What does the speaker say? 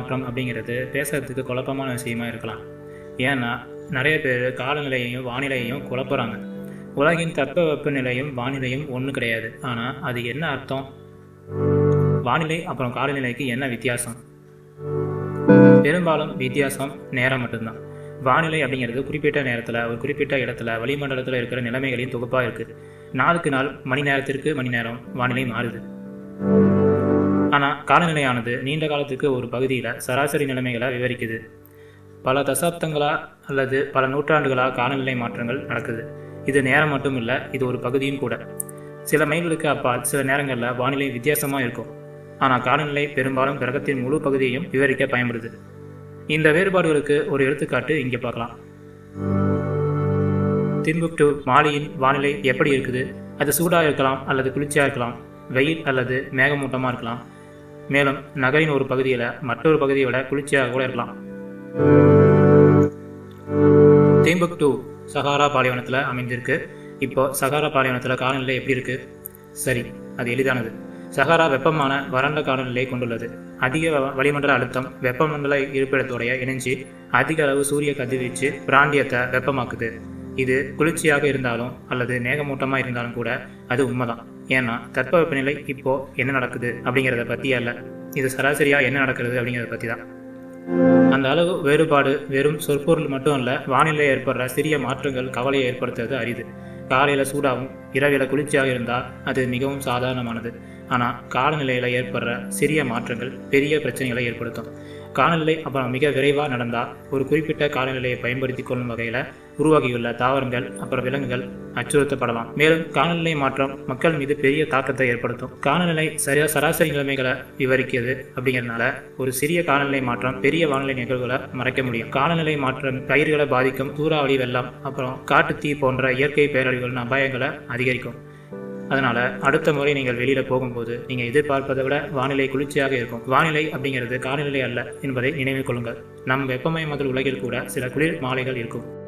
மாற்றம் அப்படிங்கிறது பேசுறதுக்கு குழப்பமான விஷயமா இருக்கலாம். ஏன்னா நிறைய பேர் காலநிலையையும் வானிலையையும் குழப்புறாங்க. உலகின் தட்ப வெப்பநிலையும் வானிலையும் ஒன்று கிடையாது. ஆனால் அது என்ன அர்த்தம்? வானிலை அப்புறம் காலநிலைக்கு என்ன வித்தியாசம்? பெரும்பாலும் வித்தியாசம் நேரம் மட்டும்தான். வானிலை அப்படிங்கிறது குறிப்பிட்ட நேரத்தில் ஒரு குறிப்பிட்ட இடத்துல வளிமண்டலத்தில் இருக்கிற நிலைமைகளின் தொகுப்பாக இருக்குது நாளுக்கு நாள் மணி நேரத்திற்கு மணி நேரம் வானிலை மாறுது. ஆனால் காலநிலையானது நீண்ட காலத்துக்கு ஒரு பகுதியில் சராசரி நிலைமைகளை விவரிக்குது. பல தசாப்தங்களா அல்லது பல நூற்றாண்டுகளாக காலநிலை மாற்றங்கள் நடக்குது. இது நேரம் மட்டும் இல்லை இது ஒரு பகுதியும் கூட. சில மைல்களுக்கு அப்பால் சில நேரங்களில் வானிலை வித்தியாசமாக இருக்கும். ஆனால் காலநிலை பெரும்பாலும் கிரகத்தின் முழு பகுதியையும் விவரிக்க பயன்படுது. இந்த வேறுபாடுகளுக்கு ஒரு எடுத்துக்காட்டு இங்கே பார்க்கலாம். திம்புக்டு மாலியின் வானிலை எப்படி இருக்குது? அது சூடாக இருக்கலாம் அல்லது குளிர்ச்சியாக இருக்கலாம்? வெயில் அல்லது மேகமூட்டமாக இருக்கலாம்? மேலும் நகரின் ஒரு பகுதியில் மற்றொரு பகுதியை விட குளிர்ச்சியாக கூட இருக்கலாம். திம்புக்டு சஹாரா பாலைவனத்தில் அமைந்திருக்கு. இப்போ சஹாரா பாலைவனத்தில் காலநிலை எப்படி இருக்கு? சரி அது எளிதானது. சஹாரா வெப்பமான வறண்ட காலநிலையை கொண்டுள்ளது. அதிக வ- வளிமண்டல அழுத்தம் வெப்பமண்டல இருப்பிடத்தோடைய இணைஞ்சு அதிக அளவு சூரிய கதிர்வீச்சு பிராந்தியத்தை வெப்பமாக்குது. இது குளிர்ச்சியாக இருந்தாலும் அல்லது மேகமூட்டமாக இருந்தாலும் கூட அது உண்மைதான். ஏன்னா தட்பவெப்பநிலை இப்போ என்ன நடக்குது அப்படிங்கிறத பற்றி அல்ல. இது சராசரியாக என்ன நடக்கிறது அப்படிங்கிறத பற்றி தான். அந்த அளவு வேறுபாடு வெறும் சொற்பொருள் மட்டும் அல்ல வானிலை ஏற்படுற சிறிய மாற்றங்கள் கவலையை ஏற்படுத்துறது அரிது. காலையில் சூடாகவும் இரவில் குளிர்ச்சியாக இருந்தால் அது மிகவும் சாதாரணமானது. ஆனால் காலநிலையில் ஏற்படுற சிறிய மாற்றங்கள் பெரிய பிரச்சனைகளை ஏற்படுத்தும். காலநிலை அப்புறம் மிக விரைவாக நடந்தால் ஒரு குறிப்பிட்ட காலநிலையை பயன்படுத்தி கொள்ளும் வகையில் உருவாகியுள்ள தாவரங்கள் அப்புறம் விலங்குகள் அச்சுறுத்தப்படலாம். மேலும் காலநிலை மாற்றம் மக்கள் மீது பெரிய தாக்கத்தை ஏற்படுத்தும். காலநிலை சரியா சராசரி நிலைமைகளை விவரிக்கிறது அப்படிங்கிறதுனால ஒரு சிறிய காலநிலை மாற்றம் பெரிய வானிலை நிகழ்வுகளை மறைக்க முடியும். காலநிலை மாற்றம் பயிர்களை பாதிக்கும் சூறாவளி வெள்ளம் அப்புறம் காட்டுத்தீ போன்ற இயற்கை பேரழிவுகளின் அபாயங்களை அதிகரிக்கும். அதனால அடுத்த முறை நீங்கள் வெளியில போகும்போது நீங்க எதிர்பார்ப்பதை விட வானிலை குளிர்ச்சியாக இருக்கும். வானிலை அப்படிங்கிறது காலநிலை அல்ல என்பதை நினைவில் கொள்ளுங்கள். நம் வெப்பமயமாதல் உலகில் கூட சில குளிர் மாலைகள் இருக்கும்.